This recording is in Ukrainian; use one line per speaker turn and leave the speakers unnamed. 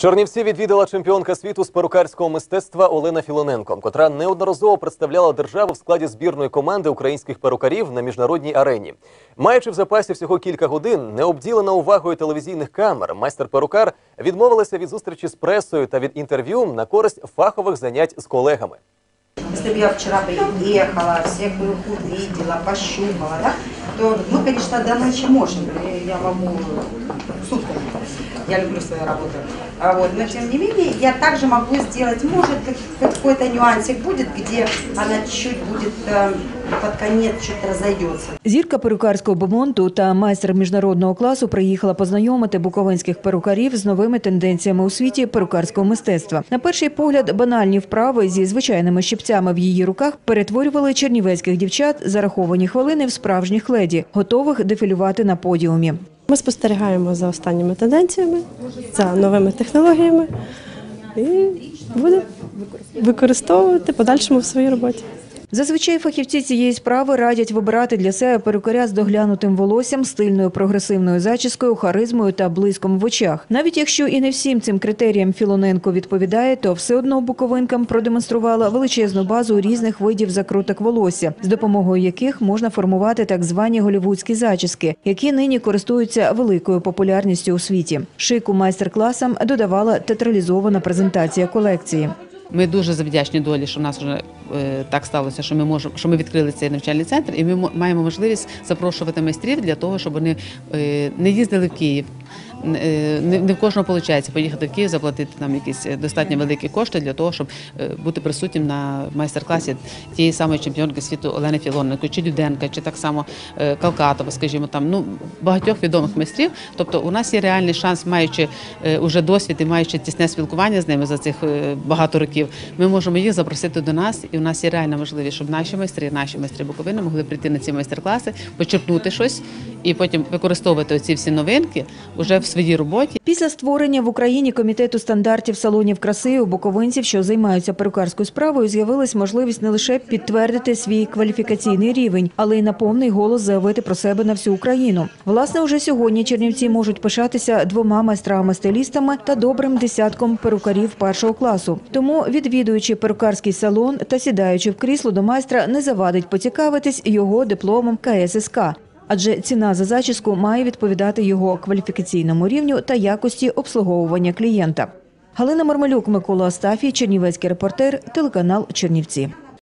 Чернівці відвідала чемпіонка світу з перукарського мистецтва Олена Філоненко, котра неодноразово представляла державу в складі збірної команди українських перукарів на міжнародній арені. Маючи в запасі всього кілька годин, не обділена увагою телевізійних камер, майстер-перукар відмовилася від зустрічі з пресою та від інтерв'ю на користь фахових занять з колегами.
Если бы я вчера приехала, всех бы увидела, пощупала, да, то мы, конечно, до ночи можем. И Я могу сутками. я люблю свою работу. Вот, но тем не менее, я также могу сделать, может, как- какой-то нюансик будет, где она чуть будет э, под конец чуть разойдется.
Зірка перукарського бомонту та майстер міжнародного класу приїхала познайомити буковинських перукарів з новими тенденціями у світі перукарського мистецтва. На перший погляд, банальні вправи зі звичайними щипцями в її руках перетворювали чернівецьких дівчат зараховані хвилини в справжніх леді, готових дефілювати на подіумі.
Ми спостерігаємо за останніми тенденціями, за новими технологіями і будемо використовувати подальшому в своїй роботі.
Зазвичай фахівці цієї справи радять вибирати для себе перукаря з доглянутим волоссям, стильною прогресивною зачіскою, харизмою та блиском в очах. Навіть якщо і не всім цим критеріям Філоненко відповідає, то все одно буковинкам продемонструвала величезну базу різних видів закруток волосся, з допомогою яких можна формувати так звані голівудські зачіски, які нині користуються великою популярністю у світі. Шику майстер-класам додавала театралізована презентація колекції.
Ми дуже завдячні долі, що в нас вже так сталося, що ми можемо, що ми відкрили цей навчальний центр, і ми маємо можливість запрошувати майстрів для того, щоб вони е, не їздили в Київ. Е, Не, в кожного виходить поїхати в Київ, заплатити там якісь е, достатньо великі кошти для того, щоб е, бути присутнім на майстер-класі тієї самої чемпіонки світу Олени Філоненко, чи Дюденка, чи так само е, Калкатова, скажімо, там ну багатьох відомих майстрів. Тобто, у нас є реальний шанс, маючи е, уже досвід і маючи тісне спілкування з ними за цих е, багато років, ми можемо їх запросити до нас, і у нас є реальна можливість, щоб наші майстри, наші майстри Буковини могли прийти на ці майстер-класи, почерпнути щось і потім використовувати оці всі новинки уже в своїй роботі.
Після створення в Україні комітету стандартів салонів краси у буковинців, що займаються перукарською справою, з'явилась можливість не лише підтвердити свій кваліфікаційний рівень, але й на повний голос заявити про себе на всю Україну. Власне, уже сьогодні чернівці можуть пишатися двома майстрами-стилістами та добрим десятком перукарів першого класу. Тому, відвідуючи перукарський салон та сідаючи в крісло до майстра, не завадить поцікавитись його дипломом КССК. Адже ціна за зачіску має відповідати його кваліфікаційному рівню та якості обслуговування клієнта. Галина Мармелюк, Микола Астафій, Чернівецький репортер, телеканал Чернівці.